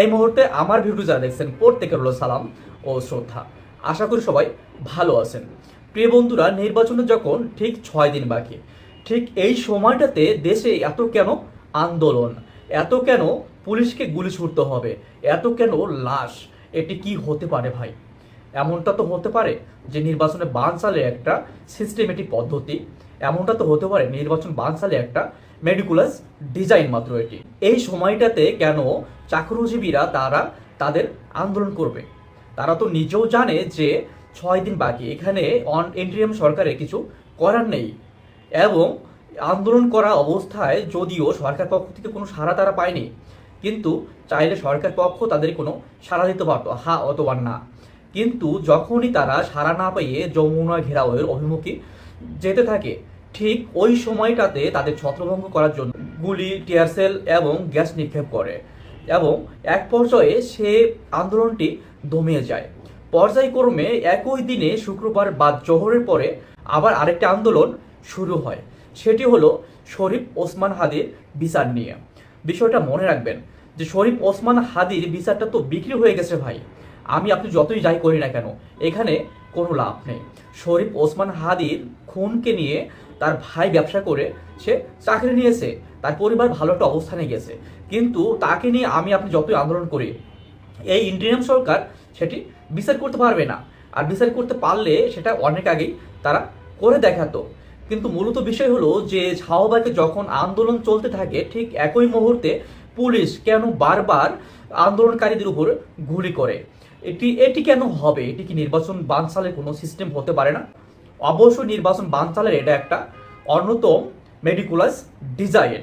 এই মুহূর্তে আমার ভিডিও যারা দেখছেন প্রত্যেকের হলো সালাম ও শ্রদ্ধা। আশা করি সবাই ভালো আছেন। প্রিয় বন্ধুরা, নির্বাচনে যখন ঠিক ছয় দিন বাকি, ঠিক এই সময়টাতে দেশে এত কেন আন্দোলন, এত কেন পুলিশকে গুলি ছুটতে হবে, এত কেন লাশ, এটি কি হতে পারে ভাই? এমনটা তো হতে পারে যে নির্বাচনে বানসালে একটা সিস্টেমেটিক পদ্ধতি, এমনটা তো হতে পারে নির্বাচন বানসালে একটা মেডিকুলাস ডিজাইন মাত্র এটি। এই সময়টাতে কেন চাকরিজীবীরা তারা তাদের আন্দোলন করবে? তারা তো নিজেও জানে যে ছয় দিন বাকি, এখানে অন ইন্টারিয়াম সরকারের কিছু করার নেই। এবং আন্দোলন করা অবস্থায় যদিও সরকার পক্ষ থেকে কোনো সাড়া তারা পায়নি, কিন্তু চাইলে সরকার পক্ষ তাদের কোনো সাড়া দিতে পারতো। হা অথবা না। কিন্তু যখনই তারা সাড়া না পেয়ে যমুনা ঘেরাওয়ের অভিমুখী যেতে থাকে, ঠিক ওই সময়টাতে তাদের ছত্রভঙ্গ করার জন্য গুলি টিয়ারসেল এবং গ্যাস নিক্ষেপ করে এবং এক পর্যায়ে সে আন্দোলনটি দমিয়ে যায়। পর্যায়ক্রমে একই দিনে শুক্রবার বাদ জোহরের পরে আবার আরেকটা আন্দোলন শুরু হয়। সেটি হলো শরীফ ওসমান হাদির বিচার নিয়ে। বিষয়টা মনে রাখবেন যে শরীফ ওসমান হাদির বিচারটা তো বিক্রি হয়ে গেছে ভাই। আমি আপনি যতই যাই করি না কেন, এখানে কোনো লাভ নেই। শরীফ ওসমান হাদির খুনকে নিয়ে তার ভাই ব্যবসা করে সে চাকরি নিয়েছে, তার পরিবার ভালো একটা অবস্থানে গেছে। কিন্তু তাকে নিয়ে আমি আপনি যতই আন্দোলন করি, এই ইন্ডিয়ান সরকার সেটি বিচার করতে পারবে না। আর বিচার করতে পারলে সেটা অনেক আগেই তারা করে দেখাতো। কিন্তু মূলত বিষয় হলো যে শাহবাগে যখন আন্দোলন চলতে থাকে, ঠিক একই মুহূর্তে পুলিশ কেন বারবার আন্দোলনকারীদের উপর গুলি করে? এটি এটি কেন হবে? এটি কি নির্বাচন বানচালের কোনো সিস্টেম হতে পারে না? অবশ্যই নির্বাচন বানচালের এটা একটা অন্যতম মেডিকুলাস ডিজাইন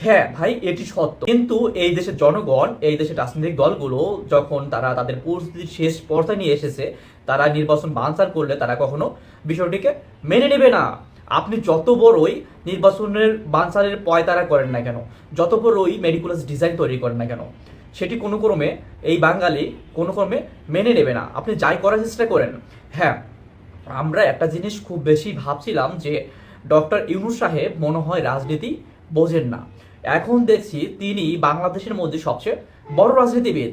হ্যাঁ ভাই, এটি সত্য। কিন্তু এই দেশের জনগণ, এই দেশের রাজনৈতিক দলগুলো যখন তারা তাদের পরিস্থিতির শেষ পর্যায়ে নিয়ে এসেছে, তারা নির্বাচন বানসার করলে তারা কখনো বিষয়টিকে মেনে নেবে না। আপনি যত বড়ই নির্বাচনের বানসারের পয়তারা করেন না কেন, যত বড়ই মেডিকুলাস ডিজাইন তৈরি করেন না কেন, সেটি কোনো ক্রমে এই বাঙালি কোনো ক্রমে মেনে নেবে না। আপনি যাই করার চেষ্টা করেন হ্যাঁ আমরা একটা জিনিস খুব বেশি ভাবছিলাম যে ডক্টর ইউনুস সাহেব মনে হয় রাজনীতি বোঝেন না। এখন দেখছি তিনি বাংলাদেশের মধ্যে সবচেয়ে বড় রাজনীতিবিদ।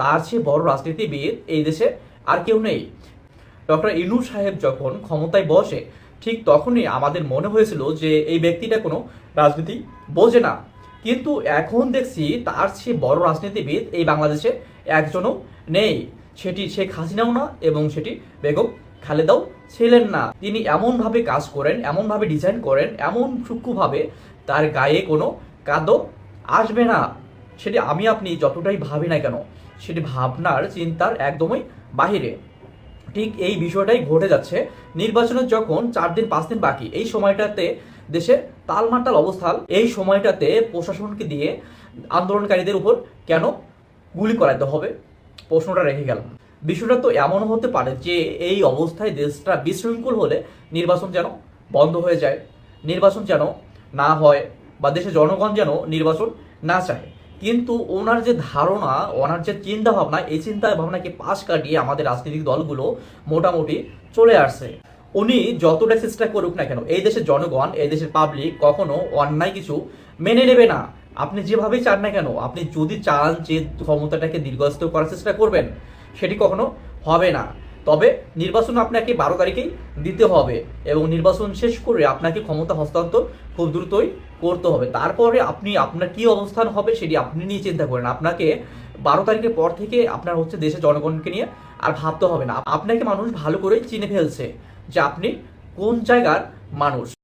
তার চেয়ে বড় রাজনীতিবিদ এই দেশে আর কেউ নেই। ডক্টর ইউনুস সাহেব যখন ক্ষমতায় বসে ঠিক তখনই আমাদের মনে হয়েছিল যে এই ব্যক্তিটা কোনো রাজনীতি বোঝে না। কিন্তু এখন দেখছি তার চেয়ে বড় রাজনীতিবিদ এই বাংলাদেশে একজনও নেই। সেটি শেখ হাসিনাও না এবং সেটি বেগম খালেদাও ছিলেন না। তিনি এমনভাবে কাজ করেন, এমনভাবে ডিজাইন করেন, এমন সূক্ষ্মভাবে তার গায়ে কোনো কাদো আসবে না। সেটি আমি আপনি যতটাই ভাবি না কেন, সেটি ভাবনার চিন্তার একদমই বাহিরে। ঠিক এই বিষয়টাই ঘটে যাচ্ছে। নির্বাচনের যখন চার দিন, পাঁচ দিন বাকি, এই সময়টাতে দেশে তালমাটাল অবস্থা এই সময়টাতে প্রশাসনকে দিয়ে আন্দোলনকারীদের উপর কেন গুলি করাতে হবে? প্রশ্নটা রেখে গেলাম। বিষয়টা তো এমন হতে পারে যে এই অবস্থায় দেশটা বিশৃঙ্খল হলে নির্বাচন যেন বন্ধ হয়ে যায়, নির্বাচন যেন না হয় বা দেশের জনগণ যেন নির্বাচন না চায়। কিন্তু ওনার যে ধারণা, ওনার যে চিন্তা ভাবনা এই চিন্তা ভাবনাকে পাশ কাটিয়ে আমাদের রাজনৈতিক দলগুলো মোটামুটি চলে আসছে। উনি যতটা চেষ্টা করুক না কেন, এই দেশের জনগণ, এই দেশের পাবলিক কখনো অন্যায় কিছু মেনে নেবে না। আপনি যেভাবেই চান না কেন, আপনি যদি চান যে ক্ষমতাটাকে দীর্ঘস্থায়ী করার চেষ্টা করবেন, সেটি কখনো হবে না। তবে নির্বাচন আপনাকে বারো তারিখেই দিতে হবে এবং নির্বাচন শেষ করে আপনাকে ক্ষমতা হস্তান্তর খুব দ্রুতই করতে হবে। তারপরে আপনি, আপনার কি অবস্থান হবে সেটি আপনি নিয়ে চিন্তা করেন। আপনাকে বারো তারিখের পর থেকে আপনার হচ্ছে দেশের জনগণকে নিয়ে আর ভাবতে হবে না। আপনাকে মানুষ ভালো করেই চিনে ফেলছে যে আপনি কোন জায়গার মানুষ।